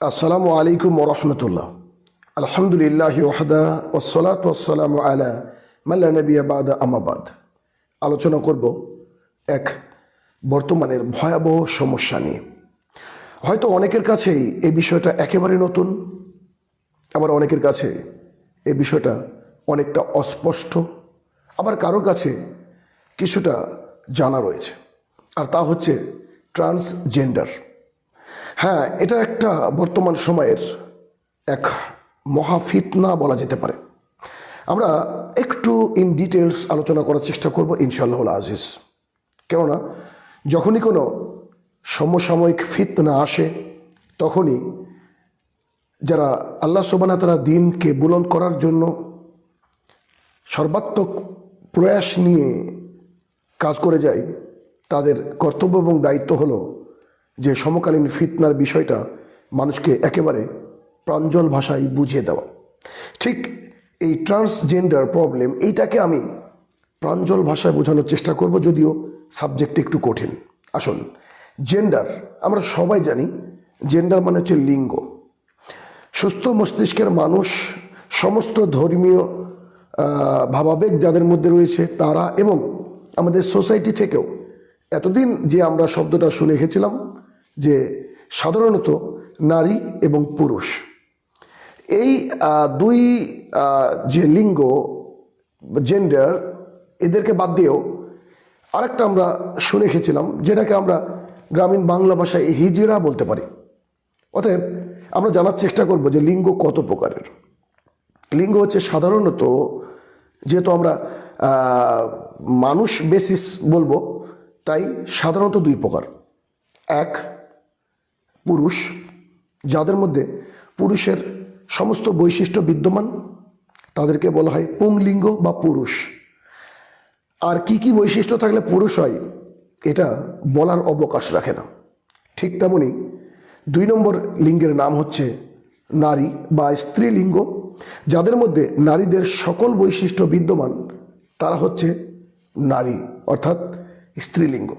আসসালামু আলাইকুম ওরহমতুল্লাহ আলহামদুলিল্লাহ ওয়াহদা ওসলাত ওসালাম আলা মাল্লা নবী আবাদ আমাবাদ আলোচনা করব এক বর্তমানের ভয়াবহ সমস্যা নিয়ে। হয়তো অনেকের কাছেই এই বিষয়টা একেবারে নতুন, আবার অনেকের কাছে এই বিষয়টা অনেকটা অস্পষ্ট, আবার কারোর কাছে কিছুটা জানা রয়েছে, আর তা হচ্ছে ট্রান্সজেন্ডার। হ্যাঁ এটা একটা বর্তমান সময়ের এক মহাফিতনা বলা যেতে পারে। আমরা একটু ইন ডিটেলস আলোচনা করার চেষ্টা করব ইনশাল্লাহ আজিজ। কেননা, যখনই কোনো সমসাময়িক ফিতনা আসে, তখনই যারা আল্লাহ সোবানা তারা দিনকে বুলন করার জন্য সর্বাত্মক প্রয়াস নিয়ে কাজ করে যায়, তাদের কর্তব্য এবং দায়িত্ব হলো যে সমকালীন ফিতনার বিষয়টা মানুষকে একেবারে প্রাঞ্জল ভাষায় বুঝিয়ে দেওয়া। ঠিক এই ট্রান্সজেন্ডার প্রবলেম এইটাকে আমি প্রাঞ্জল ভাষায় বোঝানোর চেষ্টা করব, যদিও সাবজেক্ট একটু কঠিন। আসুন জেন্ডার আমরা সবাই জানি জেন্ডার মানে হচ্ছে লিঙ্গ। সুস্থ মস্তিষ্কের মানুষ সমস্ত ধর্মীয় ভাবাবেগ যাদের মধ্যে রয়েছে তারা এবং আমাদের সোসাইটি থেকেও এতদিন যে আমরা শব্দটা শুনে এসেছিলাম যে সাধারণত নারী এবং পুরুষ। এই দুই যে লিঙ্গ জেন্ডার এদেরকে বাদ দিয়েও আরেকটা আমরা শুনে এসেছিলাম যেটাকে আমরা গ্রামীণ বাংলা ভাষায় হিজড়া বলতে পারি। অতএব আমরা জানার চেষ্টা করব যে লিঙ্গ কত প্রকারের। লিঙ্গ হচ্ছে সাধারণত, যেহেতু আমরা মানুষ বেসিস বলব, তাই সাধারণত দুই প্রকার। এক পুরুষ, যাদের মধ্যে পুরুষের সমস্ত বৈশিষ্ট্য বিদ্যমান, তাদেরকে বলা হয় পুংলিঙ্গ বা পুরুষ। আর কি কি বৈশিষ্ট্য থাকলে পুরুষ হয়, এটা বলার অবকাশ রাখে না। ঠিক তেমনি দুই নম্বর লিঙ্গের নাম হচ্ছে নারী বা স্ত্রীলিঙ্গ। যাদের মধ্যে নারীদের সকল বৈশিষ্ট্য বিদ্যমান, তারা হচ্ছে নারী, অর্থাৎ স্ত্রীলিঙ্গ।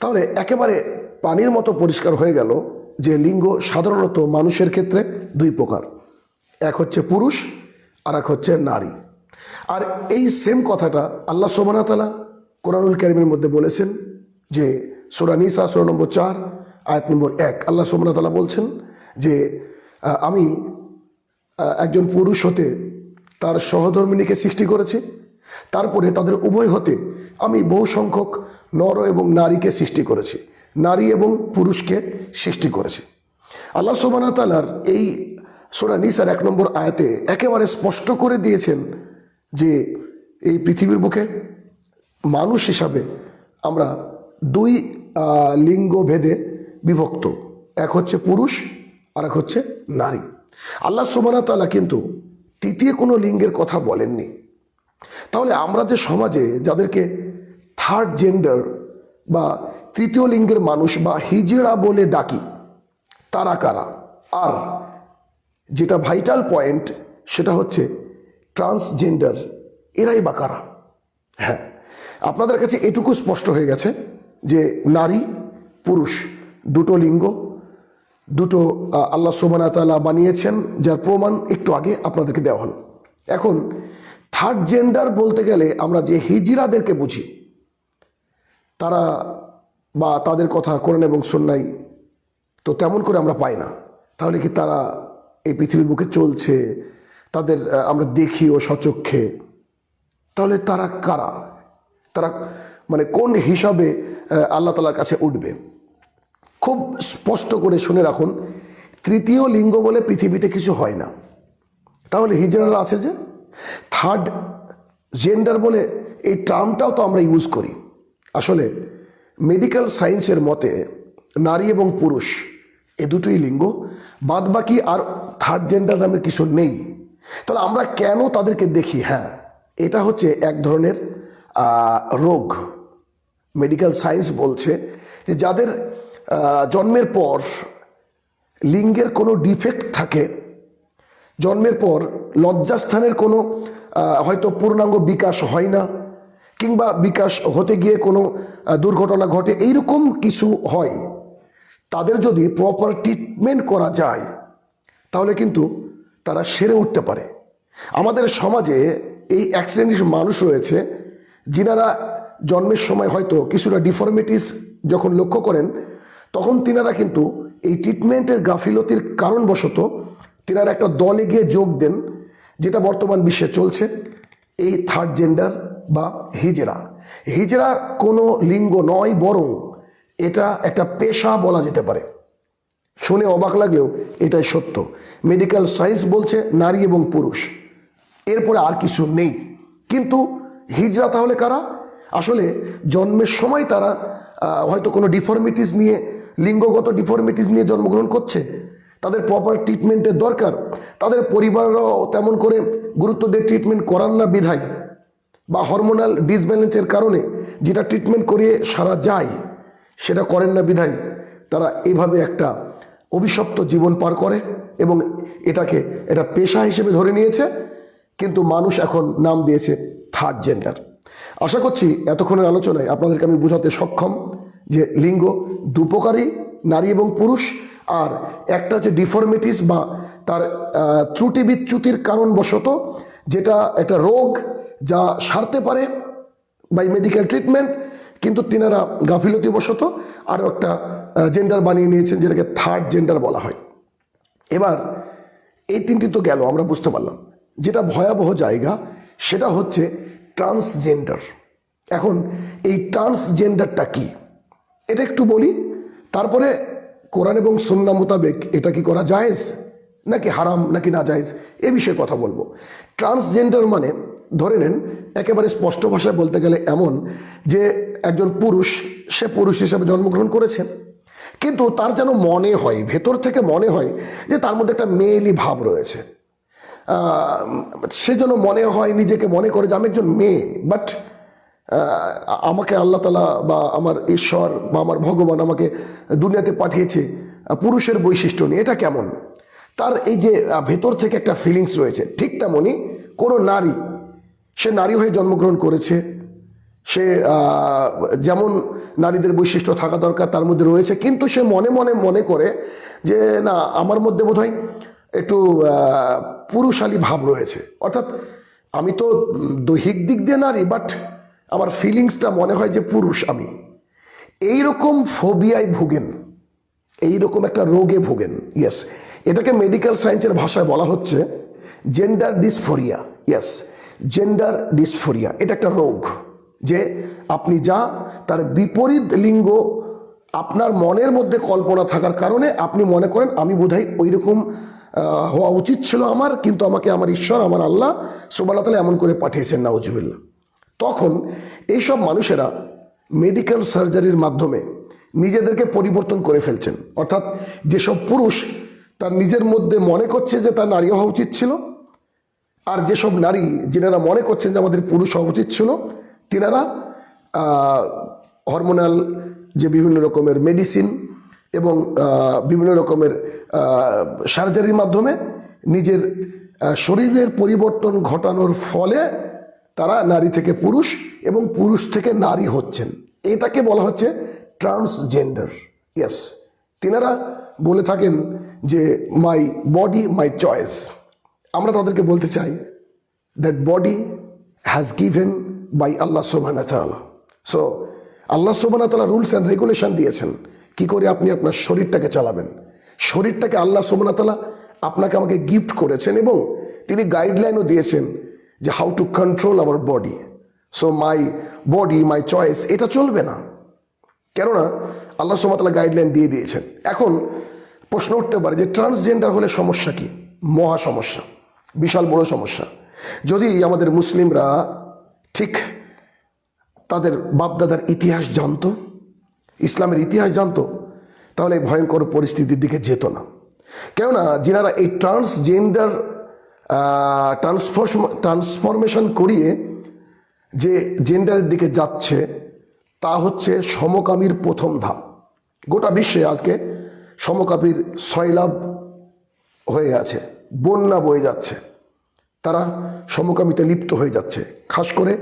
তাহলে একেবারে পানির মতো পরিষ্কার হয়ে গেল যে লিঙ্গ সাধারণত মানুষের ক্ষেত্রে দুই প্রকার। এক হচ্ছে পুরুষ আর এক হচ্ছে নারী। আর এই সেম কথাটা আল্লাহ সোবানাতালা কোরআনুল কারিমের মধ্যে বলেছেন যে সোরা নিসা, সোরা নম্বর চার, আয়াত নম্বর এক। আল্লাহ সোবানাতালা বলছেন যে আমি একজন পুরুষ হতে তার সহধর্মিনীকে সৃষ্টি করেছি। তারপরে তাদের উভয় হতে আমি বহু সংখ্যক নর এবং নারীকে সৃষ্টি করেছি। নারী এবং পুরুষকে সৃষ্টি করেছে। আল্লাহ সোবানা তালার এই সোরা নিসার এক নম্বর আয়াতে একেবারে স্পষ্ট করে দিয়েছেন যে এই পৃথিবীর বুকে মানুষ হিসাবে আমরা দুই লিঙ্গ ভেদে বিভক্ত। এক হচ্ছে পুরুষ আর এক হচ্ছে নারী। আল্লাহ সোবানা তালা কিন্তু তৃতীয় কোনো লিঙ্গের কথা বলেননি। তাহলে আমরা যে সমাজে যাদেরকে থার্ড জেন্ডার বা তৃতীয় লিঙ্গের মানুষ বা হিজড়া বলে ডাকি, তারা কারা? আর যেটা ভাইটাল পয়েন্ট সেটা হচ্ছে ট্রান্সজেন্ডার এরাই বা কারা? হ্যাঁ আপনাদের কাছে এটুকু স্পষ্ট হয়ে গেছে যে নারী, পুরুষ, দুটো লিঙ্গ, দুটো আল্লাহ সোবানা তালা বানিয়েছেন, যার প্রমাণ একটু আগে আপনাদেরকে দেওয়া হলো। এখন থার্ড জেন্ডার বলতে গেলে আমরা যে হিজিরাদেরকে বুঝি, তারা বা তাদের কথা কোরআন এবং সন্ন্যাই তো তেমন করে আমরা পাই না। তাহলে কি তারা এই পৃথিবীর বুকে চলছে, তাদের আমরা দেখি ও সচক্ষে। তাহলে তারা কারা? তারা মানে কোন হিসাবে আল্লাহ তালার কাছে উঠবে? খুব স্পষ্ট করে শুনে রাখুন, তৃতীয় লিঙ্গ বলে পৃথিবীতে কিছু হয় না। তাহলে হিজড়ারা আছে যে? থার্ড জেন্ডার বলে এই টার্মটাও তো আমরা ইউজ করি। আসলে মেডিকেল সায়েন্সের মতে, নারী এবং পুরুষ এ দুটোই লিঙ্গ বাদ বাকি আর থার্ড জেন্ডার নামের কিছু নেই। তাহলে আমরা কেন তাদেরকে দেখি? হ্যাঁ এটা হচ্ছে এক ধরনের রোগ। মেডিকেল সায়েন্স বলছে যে যাদের জন্মের পর লিঙ্গের কোনো ডিফেক্ট থাকে, জন্মের পর লজ্জাস্থানের কোনো হয়তো পূর্ণাঙ্গ বিকাশ হয় না কিংবা বিকাশ হতে গিয়ে কোনো দুর্ঘটনা ঘটে, এইরকম কিছু হয়। তাদের যদি প্রপার ট্রিটমেন্ট করা যায়, তাহলে কিন্তু তারা সেরে উঠতে পারে। আমাদের সমাজে এই অ্যাক্সিডেন্ট মানুষ রয়েছে, যিনারা জন্মের সময় হয়তো কিছুটা ডিফরমিটিস যখন লক্ষ্য করেন, তখন তিনারা কিন্তু এই ট্রিটমেন্টের গাফিলতির কারণবশত তিনারা একটা দলে গিয়ে যোগ দেন, যেটা বর্তমান বিশ্বে চলছে, এই থার্ড জেন্ডার বা হিজড়া হিজড়া কোনো লিঙ্গ নয়, বরং এটা একটা পেশা বলা যেতে পারে। শুনে অবাক লাগলেও এটাই সত্য। মেডিকেল সায়েন্স বলছে নারী এবং পুরুষ। এরপরে আর কিছু নেই। কিন্তু হিজড়া তাহলে কারা? আসলে জন্মের সময় তারা হয়তো কোনো ডিফর্মিটিস নিয়ে, লিঙ্গগত ডিফর্মিটিস নিয়ে জন্মগ্রহণ করছে। তাদের প্রপার ট্রিটমেন্টের দরকার। তাদের পরিবারও তেমন করে গুরুত্ব দিয়ে ট্রিটমেন্ট করার না বিধায় বা হরমোনাল ডিসব্যালেন্সের কারণে যেটা ট্রিটমেন্ট করিয়ে সারা যায়, সেটা করেন না বিধায় তারা এভাবে একটা অভিশপ্ত জীবন পার করে এবং এটাকে এটা পেশা হিসেবে ধরে নিয়েছে, কিন্তু মানুষ এখন নাম দিয়েছে থার্ড জেন্ডার আশা করছি এতক্ষণের আলোচনায় আপনাদেরকে আমি বোঝাতে সক্ষম যে লিঙ্গ দুপকারী, নারী এবং পুরুষ, আর একটা হচ্ছে ডিফর্মিটিস বা তার ত্রুটি বিচ্যুতির কারণবশত যেটা একটা রোগ যা সারতে পারে বাই মেডিকেল ট্রিটমেন্ট কিন্তু তিনারা গাফিলতি গাফিলতিবশত আরও একটা জেন্ডার বানিয়ে নিয়েছেন, যেটাকে থার্ড জেন্ডার বলা হয়। এবার এই তিনটি তো গেল, আমরা বুঝতে পারলাম। যেটা ভয়াবহ জায়গা, সেটা হচ্ছে ট্রান্সজেন্ডার এখন এই ট্রান্সজেন্ডারটা কি? এটা একটু বলি, তারপরে কোরআন এবং সুন্না মোতাবেক এটা কি করা জায়েজ? নাকি হারাম, নাকি না জায়েজ? এ বিষয়ে কথা বলব। ট্রান্সজেন্ডার মানে ধরে নেন, একেবারে স্পষ্ট ভাষায় বলতে গেলে এমন যে একজন পুরুষ, সে পুরুষ হিসেবে জন্মগ্রহণ করেছেন। কিন্তু তার যেন মনে হয়, ভেতর থেকে মনে হয় যে তার মধ্যে একটা মেয়েলি ভাব রয়েছে। সে যেন মনে হয়, নিজেকে মনে করে যে আমি একজন মেয়ে বাট আমাকে আল্লাহ তালা বা আমার ঈশ্বর বা আমার ভগবান আমাকে দুনিয়াতে পাঠিয়েছে পুরুষের বৈশিষ্ট্য নিয়ে। এটা কেমন? তার এই যে ভেতর থেকে একটা ফিলিংস রয়েছে, ঠিক তেমনই কোনো নারী সে নারী হয়ে জন্মগ্রহণ করেছে। সে যেমন নারীদের বৈশিষ্ট্য থাকা দরকার, তার মধ্যে রয়েছে। কিন্তু সে মনে মনে মনে করে যে, না, আমার মধ্যে বোধহয় একটু পুরুষালী ভাব রয়েছে। অর্থাৎ আমি তো দৈহিক দিক দিয়ে নারী বাট আমার ফিলিংসটা মনে হয় যে পুরুষ আমি। এই রকম ফোবিয়ায় ভোগেন এই রকম একটা রোগে ভোগেন ইয়েস এটাকে মেডিকেল সায়েন্সের ভাষায় বলা হচ্ছে gender dysphoria yes gender dysphoria এটা একটা রোগ যে আপনি যা, তার বিপরীত লিঙ্গ আপনার মনের মধ্যে কল্পনা থাকার কারণে আপনি মনে করেন, আমি বোধহয় ওই রকম হওয়া উচিত ছিল আমার, কিন্তু আমাকে আমার ঈশ্বর, আমার আল্লাহ সুবাহ তালা এমন করে পাঠিয়েছেন নাউজুবিল্লা তখন এইসব মানুষেরা মেডিকেল সার্জারির মাধ্যমে নিজেদেরকে পরিবর্তন করে ফেলছেন। অর্থাৎ যেসব পুরুষ তার নিজের মধ্যে মনে করছে যে তার নারী হওয়া উচিত ছিল আর যেসব নারী যিনারা মনে করছেন যে আমাদের পুরুষ হওয়া উচিত ছিল, তিনারা হরমোনাল যে বিভিন্ন রকমের মেডিসিন এবং বিভিন্ন রকমের সার্জারির মাধ্যমে নিজের শরীরের পরিবর্তন ঘটানোর ফলে তারা নারী থেকে পুরুষ এবং পুরুষ থেকে নারী হচ্ছেন। এটাকে বলা হচ্ছে ট্রান্সজেন্ডার ইয়েস তেনারা বলে থাকেন যে মাই বডি মাই চয়েস আমরা তাদেরকে বলতে চাই that body has given by Allah সোবানা তালা সো আল্লাহ সোবানা তালা রুলস অ্যান্ড রেগুলেশন দিয়েছেন। কি করে আপনি আপনার শরীরটাকে চালাবেন? শরীরটাকে আল্লাহ সোবানা তালা আপনাকে আমাকে গিফট করেছেন এবং তিনি গাইডলাইনও দিয়েছেন যে how to control our body so my body my choice এটা চলবে না। কেননা আল্লাহ সোমাতালা গাইডলাইন দিয়ে দিয়েছেন। এখন প্রশ্ন উঠতে পারে যে ট্রান্সজেন্ডার হলে সমস্যা কি? মহা সমস্যা। বিশাল বড় সমস্যা। যদি আমাদের মুসলিমরা ঠিক তাদের বাপদাদার ইতিহাস জানতো, ইসলামের ইতিহাস জানতো, তাহলে ভয়ঙ্কর পরিস্থিতির দিকে যেত না। কেননা যেনারা এই ট্রান্সজেন্ডার ট্রান্সফরমেশন ট্রান্সফরমেশন করিয়ে যে জেন্ডারের দিকে যাচ্ছে, তা হচ্ছে সমকামীর প্রথম ধাপ। গোটা বিশ্বে আজকে সমকামীর সয়লাভ হয়ে আছে। বন্যা বয়ে যাচ্ছে। তারা সমকামিতে লিপ্ত হয়ে যাচ্ছে। খাস করে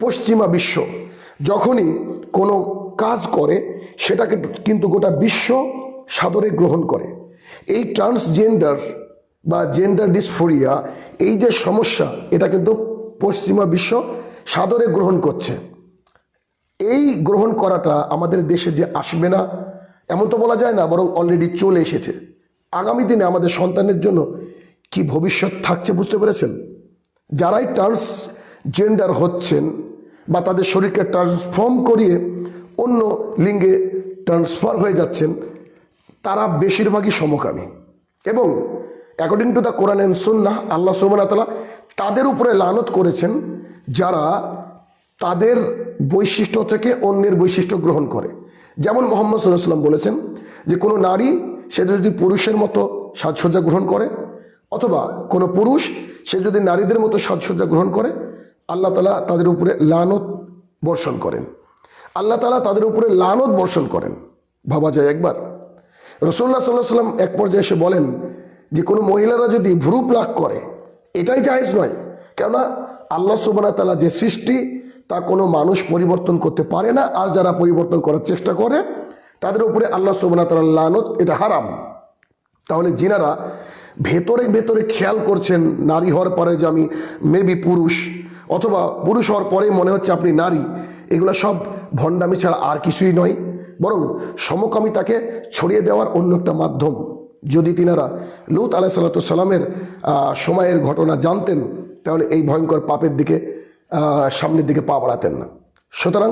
পশ্চিমা বিশ্ব। যখনই কোনো কাজ করে, সেটাকে কিন্তু গোটা বিশ্ব সাদরে গ্রহণ করে। এই ট্রান্সজেন্ডার বা জেন্ডার ডিসফোরিয়া, এই যে সমস্যা, এটা কিন্তু পশ্চিমা বিশ্ব সাদরে গ্রহণ করছে। এই গ্রহণ করাটা আমাদের দেশে যে আসবে না, এমন তো বলা যায় না, বরং অলরেডি চলে এসেছে। আগামী দিনে আমাদের সন্তানের জন্য কি ভবিষ্যৎ থাকছে বুঝতে পেরেছেন? যারাই ট্রান্সজেন্ডার হচ্ছেন বা তাদের শরীরকে ট্রান্সফর্ম করিয়ে অন্য লিঙ্গে ট্রান্সফার হয়ে যাচ্ছেন, তারা বেশিরভাগই সমকামী। এবং according to the Quran and Sunnah Allah সুবাহতালা তাদের উপরে লানত করেছেন যারা তাদের বৈশিষ্ট্য থেকে অন্যের বৈশিষ্ট্য গ্রহণ করে। যেমন মোহাম্মদ সাল্লাম বলেছেন যে কোনো নারী, সে যদি পুরুষের মতো সাজসজ্জা গ্রহণ করে অথবা কোনো পুরুষ, সে যদি নারীদের মতো সাজসজ্জা গ্রহণ করে, আল্লাহ তালা তাদের উপরে লানত বর্ষণ করেন। আল্লাহ তালা তাদের উপরে লানত বর্ষণ করেন। ভাবা যায় একবার। রসুল্লাহ সাল্লাহ সাল্লাম এক পর্যায়ে এসে বলেন যে, কোনো মহিলারা যদি ভ্রু প্লাক করে, এটাই জায়েজ নয়। কেননা আল্লাহ সুবানা তালা যে সৃষ্টি, তা কোনো মানুষ পরিবর্তন করতে পারে না, আর যারা পরিবর্তন করার চেষ্টা করে, তাদের উপরে আল্লাহ সুবানা তালা লানত, এটা হারাম। তাহলে যিনারা ভেতরে ভেতরে খেয়াল করছেন, নারী হওয়ার পরে যে আমি মেবি পুরুষ, অথবা পুরুষ হওয়ার পরেই মনে হচ্ছে আপনি নারী, এগুলো সব ভণ্ডামি ছাড়া আর কিছুই নয়। বরং সমকামিতাকে ছড়িয়ে দেওয়ার অন্য একটা মাধ্যম। যদি তিনারা লুত আলাহ সাল্লামের সময়ের ঘটনা জানতেন, তাহলে এই ভয়ঙ্কর পাপের দিকে সামনের দিকে পা বাড়াতেন না। সুতরাং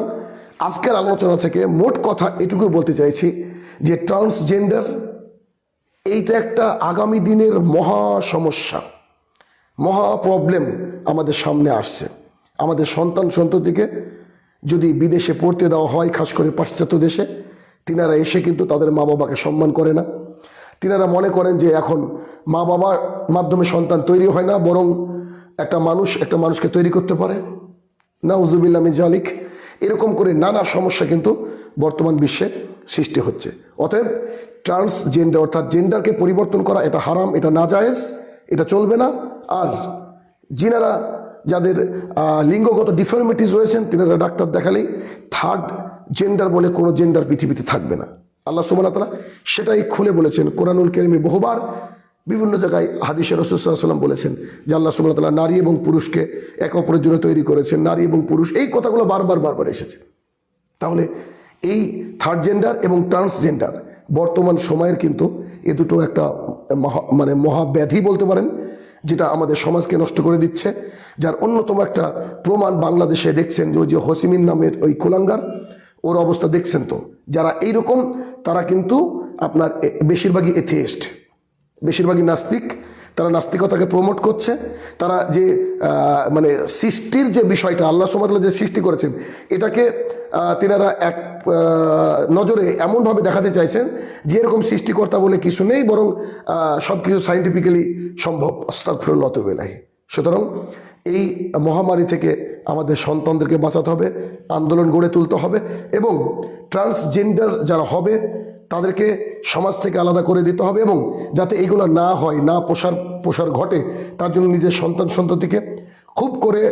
আজকের আলোচনা থেকে মোট কথা এটুকু বলতে চাইছি যে ট্রান্সজেন্ডার এইটা একটা আগামী দিনের মহা সমস্যা, মহা প্রবলেম আমাদের সামনে আসছে। আমাদের সন্তান সন্ততিকে যদি বিদেশে পড়তে দেওয়া হয়, খাস করে পাশ্চাত্য দেশে, তিনারা এসে কিন্তু তাদের মা বাবাকে সম্মান করে না। তিনারা মনে করেন যে এখন মা বাবার মাধ্যমে সন্তান তৈরি হয় না, বরং একটা মানুষ, একটা মানুষকে তৈরি করতে পারে। না উজুবিল্লামি জালিক। এরকম করে নানা সমস্যা কিন্তু বর্তমান বিশ্বে সৃষ্টি হচ্ছে। অতএব ট্রান্সজেন্ডার অর্থাৎ জেন্ডারকে পরিবর্তন করা এটা হারাম, এটা নাজায়েজ, এটা চলবে না। আর যিনারা যাদের লিঙ্গগত ডিফর্মিটিস রয়েছেন, তিনারা ডাক্তার দেখালেই থার্ড জেন্ডার বলে কোনো জেন্ডার পৃথিবীতে থাকবে না। আল্লাহ সুবাহ তালা সেটাই খুলে বলেছেন কোরআনুল কেরিমে বহুবার। বিভিন্ন জায়গায় হাদিসে রসুল্লাহাম বলেছেন যে আল্লাহ সুবাহ তালা নারী এবং পুরুষকে একে অপরের জন্য তৈরি করেছেন। নারী এবং পুরুষ, এই কথাগুলো বারবার বারবার এসেছে। তাহলে এই থার্ড জেন্ডার এবং ট্রান্সজেন্ডার বর্তমান সময়ের কিন্তু এ দুটো একটা মহা মানে মহাব্যাধি বলতে পারেন, যেটা আমাদের সমাজকে নষ্ট করে দিচ্ছে, যার অন্যতম একটা প্রমাণ বাংলাদেশে দেখছেন যে ওই যে হসিমিন নামের ওই কুলাঙ্গার, ওর অবস্থা দেখছেন তো? যারা এইরকম, তারা কিন্তু আপনার বেশিরভাগই এথিয়েস্ট বেশিরভাগই নাস্তিক, তারা নাস্তিকতাকে প্রমোট করছে, তারা যে মানে সৃষ্টির যে বিষয়টা, আল্লাহ সুমাতাল্লাহ যে সৃষ্টি করেছেন, এটাকে তিনারা এক নজরে এমনভাবে দেখাতে চাইছেন যে এরকম সৃষ্টিকর্তা বলে কিছু নেই, বরং সব কিছু সাইন্টিফিক্যালি সম্ভব। অস্তাকফিরুল্লাহ তবেলাই সুতরাং এই মহামারী থেকে আমাদের সন্তানদেরকে বাঁচাতে হবে, আন্দোলন গড়ে তুলতে হবে এবং ট্রান্সজেন্ডার যারা হবে, তাদেরকে সমাজ থেকে আলাদা করে দিতে হবে এবং যাতে এগুলো না হয়, না প্রসার প্রসার ঘটে, তার জন্য নিজের সন্তান সন্ততিকে খুব করে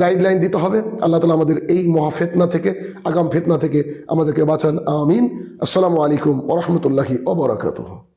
গাইডলাইন দিতে হবে। আল্লাহ তালা আমাদের এই মহা ফেতনা থেকে, আগাম ফেতনা থেকে আমাদেরকে বাঁচান। আমিন। আসসালামু আলাইকুম ওরহমতুল্লাহি ওবরাকাতুহ